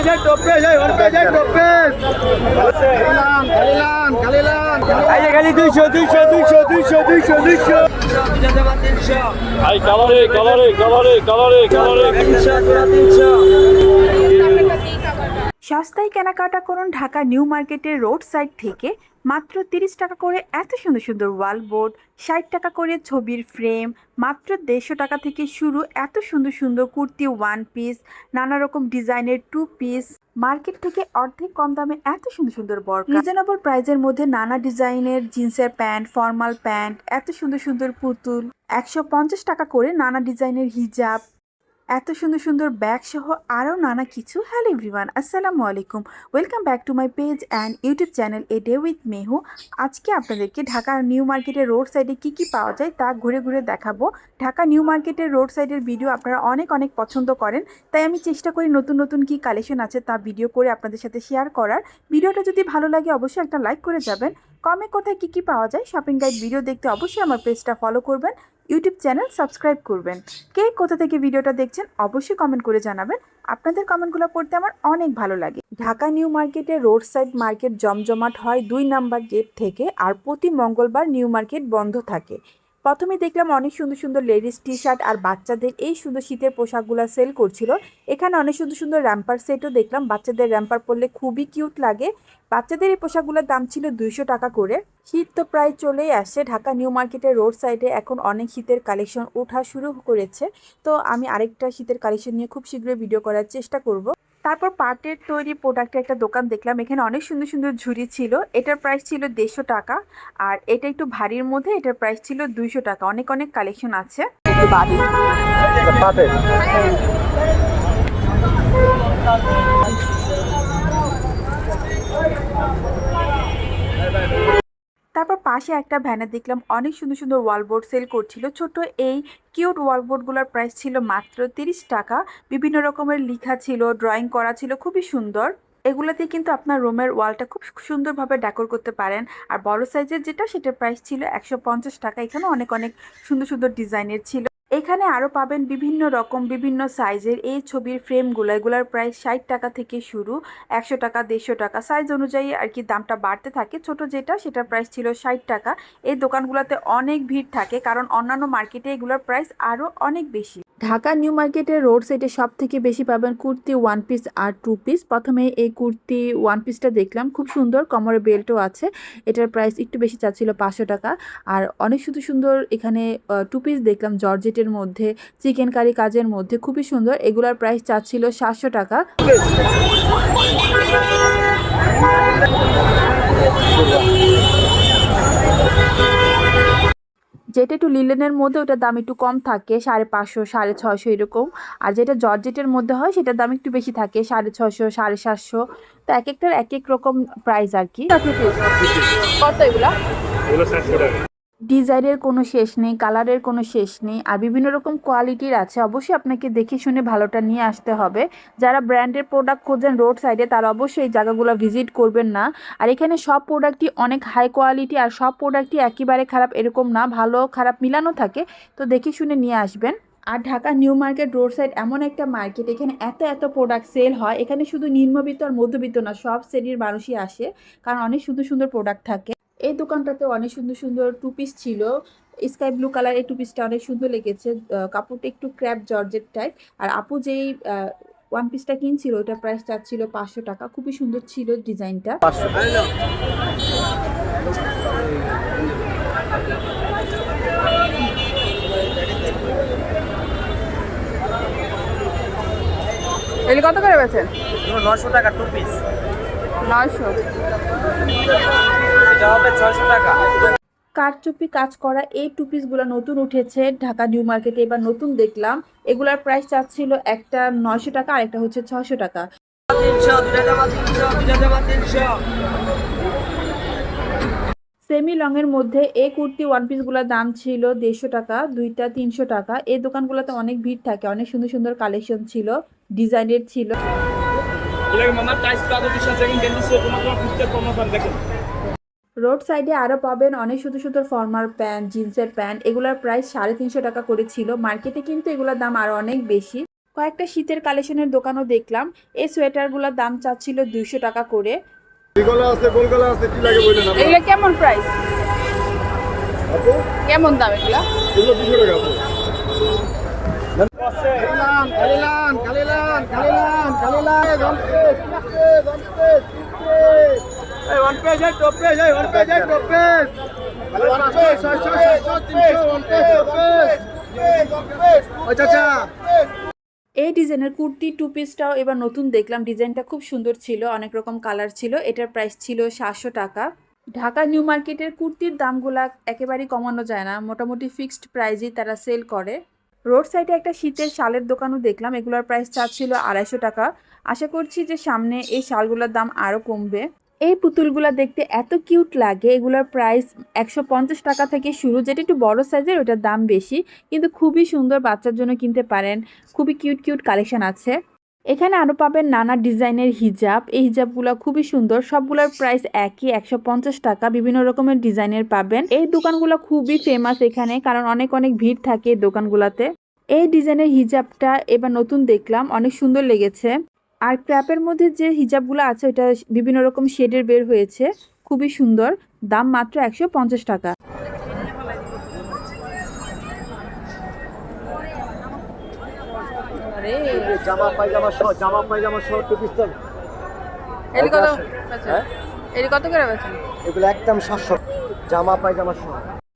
Page topaz এই ওর page topaz কালিলান কালিলান যে খালি 200 200 200 200 200 200 ভাই কালারে কালারে কালারে কালারে কালারে 300 সস্তায় কেনাকাটা করুন ঢাকা নিউ মার্কেটের রোড সাইড থেকে মাত্র তিরিশ টাকা করে এত সুন্দর সুন্দর ওয়াল বোর্ড, ষাট টাকা করে ছবির ফ্রেম, মাত্র দেড়শো টাকা থেকে শুরু এত সুন্দর সুন্দর কুর্তি ওয়ান পিস নানা রকম ডিজাইনের টু পিস মার্কেট থেকে অর্ধেক কম দামে এত সুন্দর সুন্দর বর রিজনেবল প্রাইজের মধ্যে নানা ডিজাইনের জিন্সের প্যান্ট, ফর্মাল প্যান্ট, এত সুন্দর সুন্দর পুতুল। একশো পঞ্চাশ টাকা করে নানা ডিজাইনের হিজাব এত সুন্দর সুন্দর ব্যাগ সহ আরও নানা কিছু। হ্যালো এভরিওয়ান আসসালামু আলাইকুম। Welcome back to my page and YouTube channel a day with Mehu আজকে আপনাদেরকে ঢাকা নিউ মার্কেটের রোড সাইডে কী কী পাওয়া যায় তা ঘুরে ঘুরে দেখাবো। ঢাকা নিউ মার্কেটের রোড সাইডের ভিডিও আপনারা অনেক অনেক পছন্দ করেন। তাই আমি চেষ্টা করি নতুন নতুন কী কালেকশন আছে তা ভিডিও করে আপনাদের সাথে শেয়ার করার। ভিডিওটা যদি ভালো লাগে অবশ্যই একটা লাইক করে যাবেন। কমে কোথায় কী কী পাওয়া যায় শপিং গাইড ভিডিও দেখতে অবশ্যই আমার পেজটা ফলো করবেন ইউটিউব চ্যানেল সাবস্ক্রাইব করবেন। কে কোথা থেকে ভিডিওটা দেখছেন অবশ্যই কমেন্ট করে জানাবেন। আপনাদের কমেন্টগুলো পড়তে আমার অনেক ভালো লাগে। ঢাকা নিউ মার্কেটে রোড সাইড মার্কেট জমজমাট হয় দুই নাম্বার গেট থেকে আর প্রতি মঙ্গলবার নিউ মার্কেট বন্ধ থাকে। প্রথমে দেখলাম অনেক সুন্দর সুন্দর লেডিস টি শার্ট আর বাচ্চাদের এই সুন্দর শীতের পোশাকগুলো সেল করছিল। এখানে অনেক সুন্দর সুন্দর র্যাম্পার সেটও দেখলাম। বাচ্চাদের র্যাম্পার পরলে খুবই কিউট লাগে। বাচ্চাদের এই পোশাকগুলোর দাম ছিল দুইশো টাকা করে। শীত তো প্রায় চলেই আসছে। ঢাকা নিউ মার্কেটের রোড সাইডে এখন অনেক শীতের কালেকশন ওঠা শুরু করেছে। তো আমি আরেকটা শীতের কালেকশন নিয়ে খুব শীঘ্রই ভিডিও করার চেষ্টা করব। তারপর পাটের তৈরি প্রোডাক্টের একটা দোকান দেখলাম, এখানে অনেক সুন্দর সুন্দর ঝুড়ি ছিল। এটার প্রাইস ছিল দেড়শো টাকা। আর এটা একটু ভারীর মধ্যে, এটার প্রাইস ছিল দুইশো টাকা। অনেক অনেক কালেকশন আছে। তারপর পাশে একটা ভ্যানে দেখলাম, অনেক সুন্দর সুন্দর ওয়ালবোর্ড সেল করছিল। ছোট এই কিউট ওয়ালবোর্ডগুলোর প্রাইস ছিল মাত্র তিরিশ টাকা। বিভিন্ন রকমের লিখা ছিল ড্রয়িং করা ছিল, খুবই সুন্দর। এগুলোতে কিন্তু আপনার রুমের ওয়ালটা খুব সুন্দরভাবে ডেকোর করতে পারেন। আর বড় সাইজের যেটা, সেটার প্রাইস ছিল একশো পঞ্চাশ টাকা। এখানে অনেক অনেক সুন্দর সুন্দর ডিজাইনের ছিল। এখানে আরও পাবেন বিভিন্ন রকম, বিভিন্ন সাইজের এই ছবির ফ্রেমগুলো। এগুলোর প্রাইস ষাট টাকা থেকে শুরু, একশো টাকা, দেড়শো টাকা। সাইজ অনুযায়ী আর কি দামটা বাড়তে থাকে। ছোট যেটা, সেটার প্রাইস ছিল ষাট টাকা। এই দোকানগুলোতে অনেক ভিড় থাকে, কারণ অন্যান্য মার্কেটে এগুলোর প্রাইস আরও অনেক বেশি। ঢাকা নিউ মার্কেটের রোড সাইডে সব থেকে বেশি পাবেন কুর্তি ওয়ান পিস আর টু পিস প্রথমে এই কুর্তি ওয়ান পিসটা দেখলাম, খুব সুন্দর, কোমরে বেল্টও আছে। এটার প্রাইস একটু বেশি চাচ্ছিল পাঁচশো টাকা। আর অনেক সুন্দর সুন্দর এখানে টু পিস দেখলাম, জর্জেটের মধ্যে চিকেন কারি কাজের মধ্যে খুবই সুন্দর। এগুলার প্রাইস চাচ্ছিল সাতশো টাকা। যেটা একটু লিলেনের মধ্যে ওটার দাম একটু কম থাকে সাড়ে পাঁচশো সাড়ে ছশো এরকম। আর যেটা জর্জেটের মধ্যে হয় সেটার দাম একটু বেশি থাকে সাড়ে ছশো সাড়ে সাতশো। তো এক একটার এক এক রকম প্রাইস আর কি। কত এগুলা? এগুলো সাতশো টাকা। ডিজাইনের কোনো শেষ নেই, কালারের কোনো শেষ নেই, আর বিভিন্ন রকম কোয়ালিটির আছে। অবশ্যই আপনাকে দেখে শুনে ভালোটা নিয়ে আসতে হবে। যারা ব্র্যান্ডের প্রোডাক্ট খোঁজেন রোড সাইডে, তারা অবশ্যই এই জায়গাগুলো ভিজিট করবেন না। আর এখানে সব প্রোডাক্টই অনেক হাই কোয়ালিটি, আর সব প্রোডাক্টই একেবারে খারাপ এরকম না, ভালো, খারাপ মিলানো থাকে। তো দেখে শুনে নিয়ে আসবেন। আর Dhaka new market road side এমন একটা মার্কেট, এখানে এত এত প্রোডাক্ট সেল হয়। এখানে শুধু নিম্নবিত্ত আর মধ্যবিত্ত না, সব শ্রেণির মানুষই আসে, কারণ অনেক সুন্দর সুন্দর প্রোডাক্ট থাকে। এই দোকানটাতে অনেক সুন্দর সুন্দর টু পিস ছিল। স্কাই ব্লু কালার এই টু পিসটা অনেক সুন্দর লেগেছে। কাপড়টা একটু ক্র্যাপ জর্জেট টাইপ আর আপু যেই ওয়ান পিসটা কিনছিল ওটা প্রাইস চাচ্ছিল পাঁচশো টাকা। খুবই সুন্দর ছিল ডিজাইনটা। এগুলি কত করে বেছেন নশো টাকা টু পিস নয়শো। এটা হবে ছয়শো টাকা কারচুপি কাজ করা এই টু পিসগুলো নতুন উঠেছে ঢাকা নিউ মার্কেটে এবার নতুন দেখলাম এগুলার প্রাইস চাচ্ছিল একটা নয়শো টাকা আর একটা হচ্ছে ছশো টাকা সেমি লংয়ের মধ্যে এই কুর্তি ওয়ান পিসগুলোর দাম ছিল দেড়শো টাকা দুইটা তিনশো টাকা এই দোকানগুলোতে অনেক ভিড় থাকে অনেক সুন্দর সুন্দর কালেকশন ছিল ডিজাইনের ছিল মামার টাইস সে তোমার দেখেন রোড সাইডে আরও পাবেন অনেক সুন্দর সুন্দর ফর্মাল প্যান্ট জিন্সের প্যান্ট এগুলোর প্রাইস সাড়ে তিনশো টাকা করে ছিল মার্কেটে কিন্তু এগুলোর দাম আরও অনেক বেশি কয়েকটা শীতের কালেকশনের দোকানও দেখলাম এই সোয়েটারগুলোর দাম চাচ্ছিল দুইশো টাকা করে গলা আছে গোলগলা আছে কি লাগে বলেন আপনি এগুলো কেমন প্রাইস কেমন দাম এগুলো এগুলো দুশো টাকা আপু কালিলান কালিলান কালিলান কালিলান কালিলান ওয়ান পেজ ওয়ান পেজ এই এই ডিজাইনের কুর্তি টু পিসটাও এবার নতুন দেখলাম। ডিজাইনটা খুব সুন্দর ছিল, অনেক রকম কালার ছিল। এটার প্রাইস ছিল সাতশো টাকা। ঢাকা নিউ মার্কেটের কুর্তির দামগুলা একেবারেই কমানো যায় না। মোটামুটি ফিক্সড প্রাইজেই তারা সেল করে। রোড সাইডে একটা শীতের শালের দোকানও দেখলাম। এগুলোর প্রাইস চাচ্ছিল আড়াইশো টাকা। আশা করছি যে সামনে এই শালগুলোর দাম আরও কমবে। এই পুতুলগুলো দেখতে এত কিউট লাগে, এগুলোর প্রাইস একশো পঞ্চাশ টাকা থেকে শুরু, যেটা একটু বড় সাইজের, ওটার দাম বেশি, কিন্তু খুবই সুন্দর বাচ্চার জন্য কিনতে পারেন, খুবই কিউট কিউট কালেকশন আছে। এখানে আরও পাবেন নানা ডিজাইনের হিজাব, এই হিজাবগুলো খুবই সুন্দর, সবগুলোর প্রাইস একই, একশো পঞ্চাশ টাকা, বিভিন্ন রকমের ডিজাইনের পাবেন। এই দোকানগুলো খুবই ফেমাস এখানে, কারণ অনেক অনেক ভিড় থাকে এই দোকানগুলোতে। এই ডিজাইনের হিজাবটা এবার নতুন দেখলাম, অনেক সুন্দর লেগেছে। আর ক্র্যাপের মধ্যে যে হিজাবগুলো আছে ওটা বিভিন্ন রকম শেডের বের হয়েছে। খুবই সুন্দর। দাম মাত্র একশো পঞ্চাশ টাকা। জামা পায়জামা সহ জামা পায়জামা সহ টু পিস এটি কত? হ্যাঁ? এটি কত করে বেচেন? এগুলো একদম সাতশো। জামা পায়জামা সহ।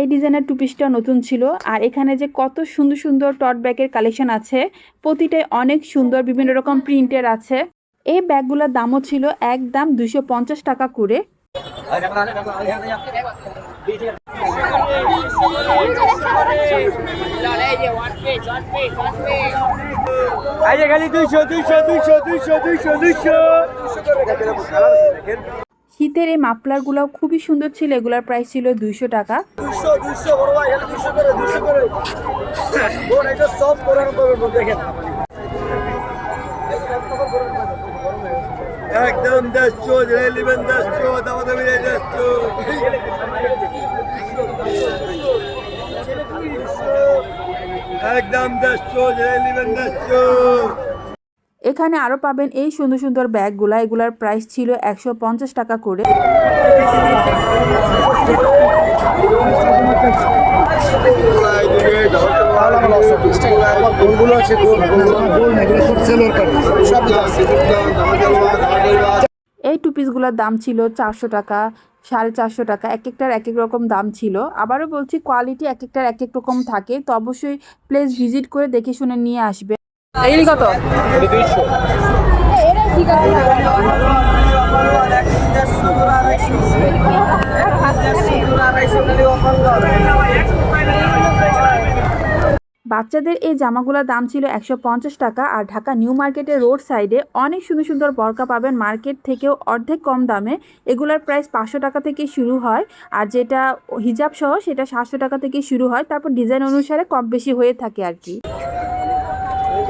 এই ডিজাইনের টু পিসটা নতুন ছিল। আর এখানে যে কত সুন্দর সুন্দর টট ব্যাগের কালেকশন আছে, প্রতিটাই অনেক সুন্দর, বিভিন্ন রকম প্রিন্টের আছে। এই ব্যাগগুলোর দামও ছিল একদম দুশো পঞ্চাশ টাকা করে। খালি দুইশো দুইশো দুইশো দুইশো দুইশো দুইশো। শীতের এই মাফলারগুলোও খুবই সুন্দর ছিল। এগুলোর প্রাইস ছিল দুইশো টাকা। দেখেন। একদম একদম দশ চোদ রেলিবেন দশ চোদ এখানে আরও পাবেন এই সুন্দর সুন্দর ব্যাগগুলা। এগুলার প্রাইস ছিল একশো পঞ্চাশ টাকা করে। এই টু পিসগুলোর দাম ছিল চারশো টাকা, সাড়ে চারশো টাকা, এক একটার এক এক রকম দাম ছিল। আবারও বলছি কোয়ালিটি এক একটার এক এক রকম থাকে, তো অবশ্যই প্লেস ভিজিট করে দেখে শুনে নিয়ে আসবে কত? বাচ্চাদের এই জামাগুলোর দাম ছিল একশো পঞ্চাশ টাকা আর ঢাকা নিউ মার্কেটের রোড সাইডে অনেক সুন্দর সুন্দর বরকা পাবেন মার্কেট থেকেও অর্ধেক কম দামে। এগুলার প্রাইস পাঁচশো টাকা থেকে শুরু হয় আর যেটা হিজাব সহ সেটা সাতশো টাকা থেকে শুরু হয়। তারপর ডিজাইন অনুসারে কম বেশি হয়ে থাকে আর কি।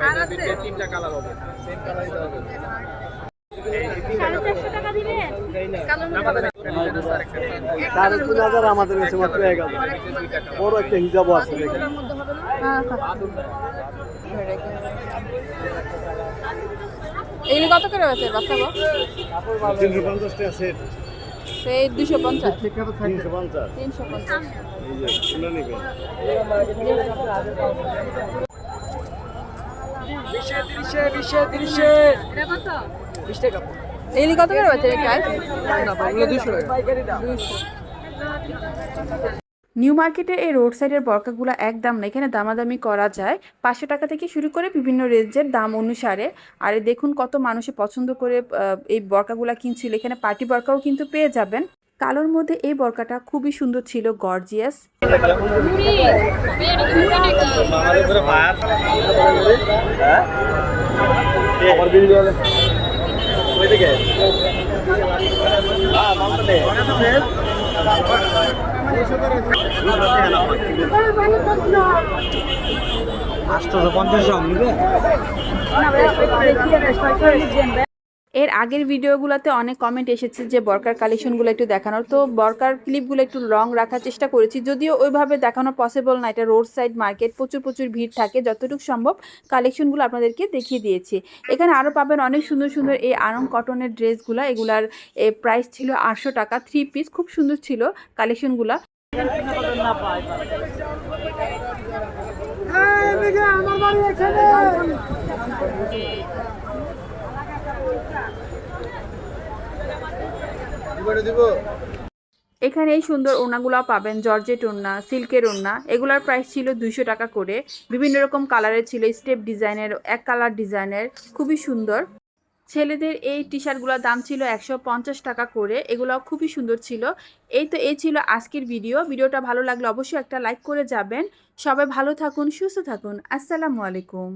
হ্যাঁ ছয়শো পঞ্চাশ তিনটা কালার হবে। সেম কালারই দেওয়া যাবে সাড়ে তিন হাজার আমাদের কাছে মাত্র বড় একটা হিসাবও আছে দেখেন। এগুলি কত করে বেচেন বাচ্চা গো তিনশো পঞ্চাশ টাকা সেট সেই দুশো পঞ্চাশ। তিনশো পঞ্চাশ। তিনশো পঞ্চাশ। এই যে শুনে নেবেন এগুলি কত? করে এই নিউ মার্কেটের এই রোড সাইডের বরকাগুলো একদম না এখানে দামাদামি করা যায়। পাঁচশো টাকা থেকে শুরু করে বিভিন্ন রেঞ্জের দাম অনুসারে। আর দেখুন কত মানুষে পছন্দ করে এই বরকাগুলা কিনছিল। এখানে পার্টি বরকাও কিন্তু পেয়ে যাবেন। কালোর মধ্যে এই বরকাটা খুবই সুন্দর ছিল গর্জিয়াস এর আগের ভিডিওগুলোতে অনেক কমেন্ট এসেছে যে বরকার কালেকশনগুলো একটু দেখানোর। তো বরকার ক্লিপগুলো একটু লং রাখার চেষ্টা করেছি। যদিও ওইভাবে দেখানো পসিবল না, এটা রোড সাইড মার্কেট প্রচুর প্রচুর ভিড় থাকে। যতটুকু সম্ভব কালেকশনগুলো আপনাদেরকে দেখিয়ে দিয়েছি। এখানে আরও পাবেন অনেক সুন্দর সুন্দর এই আরং কটনের ড্রেসগুলো এগুলার প্রাইস ছিল আটশো টাকা থ্রি পিস খুব সুন্দর ছিল কালেকশনগুলো আমার বাড়ি এখানে। এখানে এই সুন্দর ওনাগুলো পাবেন, জর্জেট ওড়না, সিল্কের ওড়না। এগুলার প্রাইস ছিল দুইশো টাকা করে। বিভিন্ন রকম কালারের ছিল স্টেপ ডিজাইনের এক কালার ডিজাইনের খুবই সুন্দর। ছেলেদের এই টি শার্টগুলোর দাম ছিল একশো পঞ্চাশ টাকা করে। এগুলো খুবই সুন্দর ছিল। এই তো, এই ছিল আজকের ভিডিও ভিডিওটা ভালো লাগলে অবশ্যই একটা লাইক করে যাবেন। সবাই ভালো থাকুন, সুস্থ থাকুন। আসসালামু আলাইকুম।